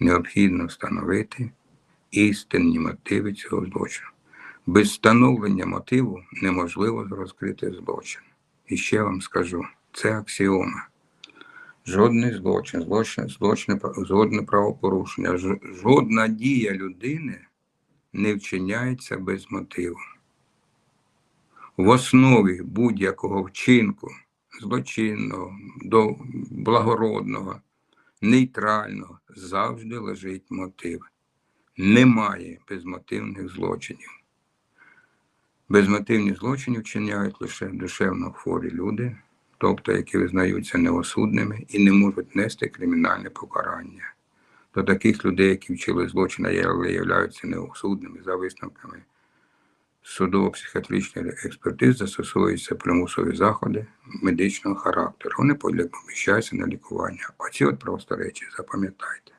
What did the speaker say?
необхідно встановити істинні мотиви цього злочину. Без встановлення мотиву неможливо розкрити злочин. І ще вам скажу, це аксіома. Жодний злочин, злочин, злочин, жодне правопорушення, жодна дія людини не вчиняється без мотиву. В основі будь-якого вчинку злочинного, благородного, нейтрального завжди лежить мотив. Немає безмотивних злочинів. Безмотивні злочини вчиняють лише душевно хворі люди, тобто які визнаються неосудними і не можуть нести кримінальне покарання. До таких людей, які вчили злочини, але являються неосудними за висновками судово-психіатричної експертиза застосовуються примусові заходи медичного характеру. Вони поміщаються на лікування. Оці от просто речі запам'ятайте.